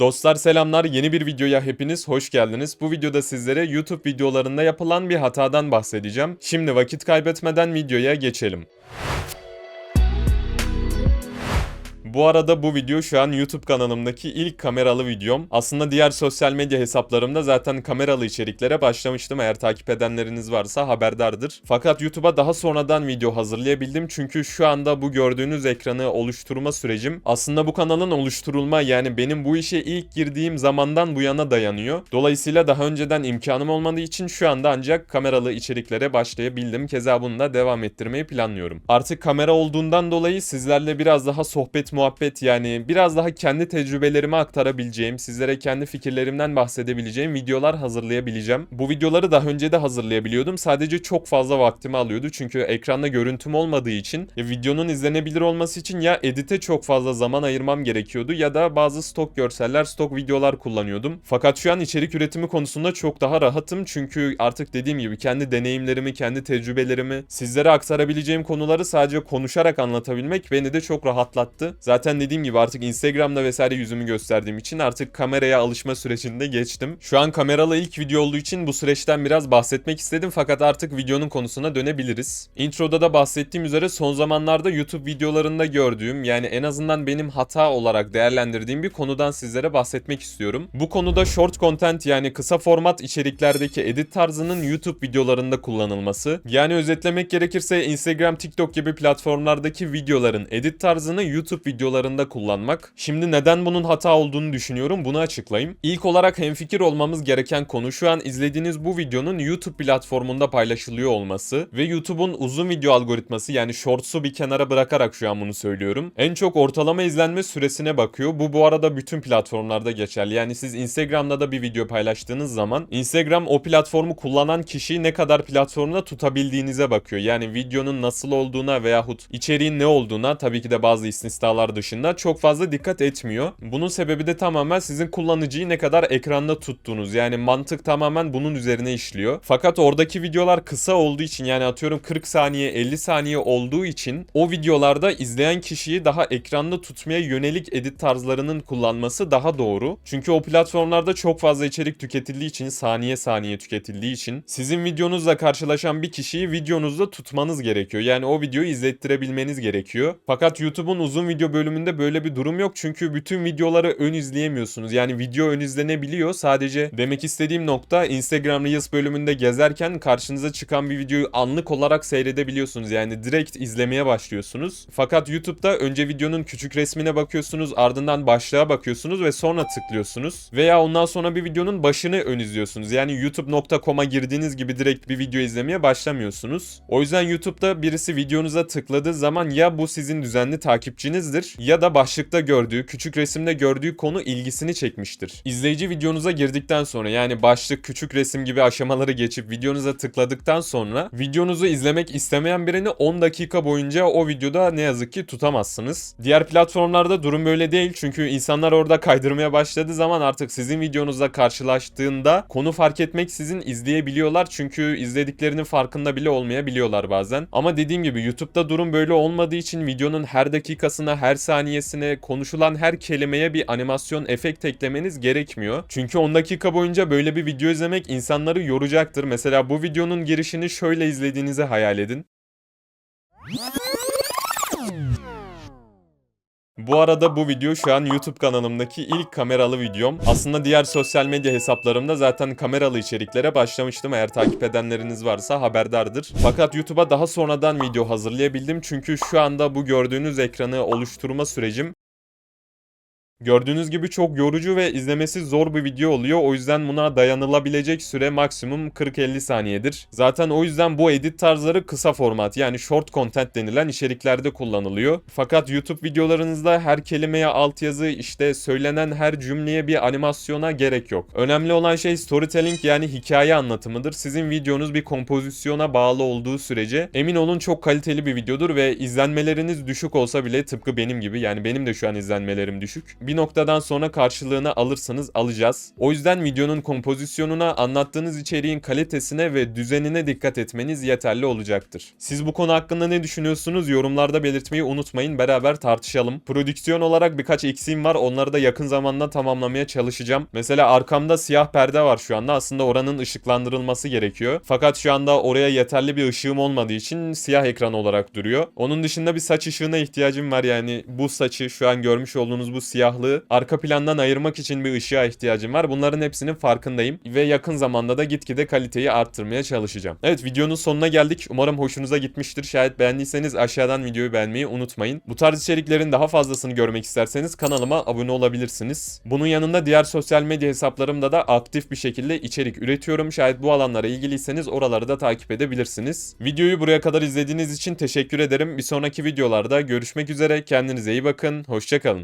Dostlar selamlar. Yeni bir videoya hepiniz hoş geldiniz. Bu videoda sizlere YouTube videolarında yapılan bir hatadan bahsedeceğim. Şimdi vakit kaybetmeden videoya geçelim. Bu arada bu video şu an YouTube kanalımdaki ilk kameralı videom. Aslında diğer sosyal medya hesaplarımda zaten kameralı içeriklere başlamıştım. Eğer takip edenleriniz varsa haberdardır. Fakat YouTube'a daha sonradan video hazırlayabildim. Çünkü şu anda bu gördüğünüz ekranı oluşturma sürecim aslında bu kanalın oluşturulma yani benim bu işe ilk girdiğim zamandan bu yana dayanıyor. Dolayısıyla daha önceden imkanım olmadığı için şu anda ancak kameralı içeriklere başlayabildim. Keza bunu da devam ettirmeyi planlıyorum. Artık kamera olduğundan dolayı sizlerle biraz daha sohbet muhabbet yani biraz daha kendi tecrübelerimi aktarabileceğim, sizlere kendi fikirlerimden bahsedebileceğim videolar hazırlayabileceğim. Bu videoları daha önce de hazırlayabiliyordum. Sadece çok fazla vaktimi alıyordu. Çünkü ekranda görüntüm olmadığı için videonun izlenebilir olması için ya edite çok fazla zaman ayırmam gerekiyordu ya da bazı stok görseller, stok videolar kullanıyordum. Fakat şu an içerik üretimi konusunda çok daha rahatım. Çünkü artık dediğim gibi kendi deneyimlerimi, kendi tecrübelerimi sizlere aktarabileceğim konuları sadece konuşarak anlatabilmek beni de çok rahatlattı. Zaten dediğim gibi artık Instagram'da vesaire yüzümü gösterdiğim için artık kameraya alışma sürecinde geçtim. Şu an kameralı ilk video olduğu için bu süreçten biraz bahsetmek istedim fakat artık videonun konusuna dönebiliriz. Introda da bahsettiğim üzere son zamanlarda YouTube videolarında gördüğüm yani en azından benim hata olarak değerlendirdiğim bir konudan sizlere bahsetmek istiyorum. Bu konuda short content yani kısa format içeriklerdeki edit tarzının YouTube videolarında kullanılması. Yani özetlemek gerekirse Instagram, TikTok gibi platformlardaki videoların edit tarzını YouTube videolarında kullanmak. Şimdi neden bunun hata olduğunu düşünüyorum bunu açıklayayım. İlk olarak hemfikir olmamız gereken konu şu an izlediğiniz bu videonun YouTube platformunda paylaşılıyor olması ve YouTube'un uzun video algoritması yani shorts'u bir kenara bırakarak şu an bunu söylüyorum. En çok ortalama izlenme süresine bakıyor. Bu bu arada bütün platformlarda geçerli. Yani siz Instagram'da da bir video paylaştığınız zaman Instagram o platformu kullanan kişiyi ne kadar platformda tutabildiğinize bakıyor. Yani videonun nasıl olduğuna veyahut içeriğin ne olduğuna tabii ki de bazı istisnalar dışında çok fazla dikkat etmiyor. Bunun sebebi de tamamen sizin kullanıcıyı ne kadar ekranda tuttuğunuz. Yani mantık tamamen bunun üzerine işliyor. Fakat oradaki videolar kısa olduğu için yani atıyorum 40 saniye 50 saniye olduğu için o videolarda izleyen kişiyi daha ekranda tutmaya yönelik edit tarzlarının kullanması daha doğru. Çünkü o platformlarda çok fazla içerik tüketildiği için saniye saniye tüketildiği için sizin videonuzla karşılaşan bir kişiyi videonuzda tutmanız gerekiyor. Yani o videoyu izlettirebilmeniz gerekiyor. Fakat YouTube'un uzun video bölümünde böyle bir durum yok. Çünkü bütün videoları ön izleyemiyorsunuz. Yani video ön izlenebiliyor. Sadece demek istediğim nokta Instagram Reels bölümünde gezerken karşınıza çıkan bir videoyu anlık olarak seyredebiliyorsunuz. Yani direkt izlemeye başlıyorsunuz. Fakat YouTube'da önce videonun küçük resmine bakıyorsunuz, ardından başlığa bakıyorsunuz ve sonra tıklıyorsunuz. Veya ondan sonra bir videonun başını ön izliyorsunuz. Yani youtube.com'a girdiğiniz gibi direkt bir video izlemeye başlamıyorsunuz. O yüzden YouTube'da birisi videonuza tıkladığı zaman ya bu sizin düzenli takipçinizdir ya da başlıkta gördüğü, küçük resimde gördüğü konu ilgisini çekmiştir. İzleyici videonuza girdikten sonra yani başlık, küçük resim gibi aşamaları geçip videonuza tıkladıktan sonra videonuzu izlemek istemeyen birini 10 dakika boyunca o videoda ne yazık ki tutamazsınız. Diğer platformlarda durum böyle değil çünkü insanlar orada kaydırmaya başladığı zaman artık sizin videonuzla karşılaştığında konu fark etmek sizin izleyebiliyorlar çünkü izlediklerinin farkında bile olmayabiliyorlar bazen. Ama dediğim gibi YouTube'da durum böyle olmadığı için videonun her dakikasına, her saniyesine, konuşulan her kelimeye bir animasyon efekt eklemeniz gerekmiyor. Çünkü 10 dakika boyunca böyle bir video izlemek insanları yoracaktır. Mesela bu videonun girişini şöyle izlediğinizi hayal edin. Bu arada bu video şu an YouTube kanalımdaki ilk kameralı videom. Aslında diğer sosyal medya hesaplarımda zaten kameralı içeriklere başlamıştım. Eğer takip edenleriniz varsa haberdardır. Fakat YouTube'a daha sonradan video hazırlayabildim. Çünkü şu anda bu gördüğünüz ekranı oluşturma sürecim Gördüğünüz gibi çok yorucu ve izlemesi zor bir video oluyor. O yüzden buna dayanılabilecek süre maksimum 40-50 saniyedir. Zaten o yüzden bu edit tarzları kısa format yani short content denilen içeriklerde kullanılıyor. Fakat YouTube videolarınızda her kelimeye altyazı işte söylenen her cümleye bir animasyona gerek yok. Önemli olan şey storytelling yani hikaye anlatımıdır. Sizin videonuz bir kompozisyona bağlı olduğu sürece emin olun çok kaliteli bir videodur ve izlenmeleriniz düşük olsa bile tıpkı benim gibi yani benim de şu an izlenmelerim düşük bir noktadan sonra karşılığını alırsanız alacağız. O yüzden videonun kompozisyonuna, anlattığınız içeriğin kalitesine ve düzenine dikkat etmeniz yeterli olacaktır. Siz bu konu hakkında ne düşünüyorsunuz? Yorumlarda belirtmeyi unutmayın. Beraber tartışalım. Prodüksiyon olarak birkaç eksiğim var. Onları da yakın zamanda tamamlamaya çalışacağım. Mesela arkamda siyah perde var şu anda. Aslında oranın ışıklandırılması gerekiyor. Fakat şu anda oraya yeterli bir ışığım olmadığı için siyah ekran olarak duruyor. Onun dışında bir saç ışığına ihtiyacım var. Yani bu saçı şu an görmüş olduğunuz bu siyahlığı arka plandan ayırmak için bir ışığa ihtiyacım var. Bunların hepsinin farkındayım ve yakın zamanda da gitgide kaliteyi arttırmaya çalışacağım. Evet videonun sonuna geldik. Umarım hoşunuza gitmiştir. Şayet beğendiyseniz aşağıdan videoyu beğenmeyi unutmayın. Bu tarz içeriklerin daha fazlasını görmek isterseniz kanalıma abone olabilirsiniz. Bunun yanında diğer sosyal medya hesaplarımda da aktif bir şekilde içerik üretiyorum. Şayet bu alanlara ilgiliyseniz oraları da takip edebilirsiniz. Videoyu buraya kadar izlediğiniz için teşekkür ederim. Bir sonraki videolarda görüşmek üzere. Kendinize iyi bakın. Hoşçakalın.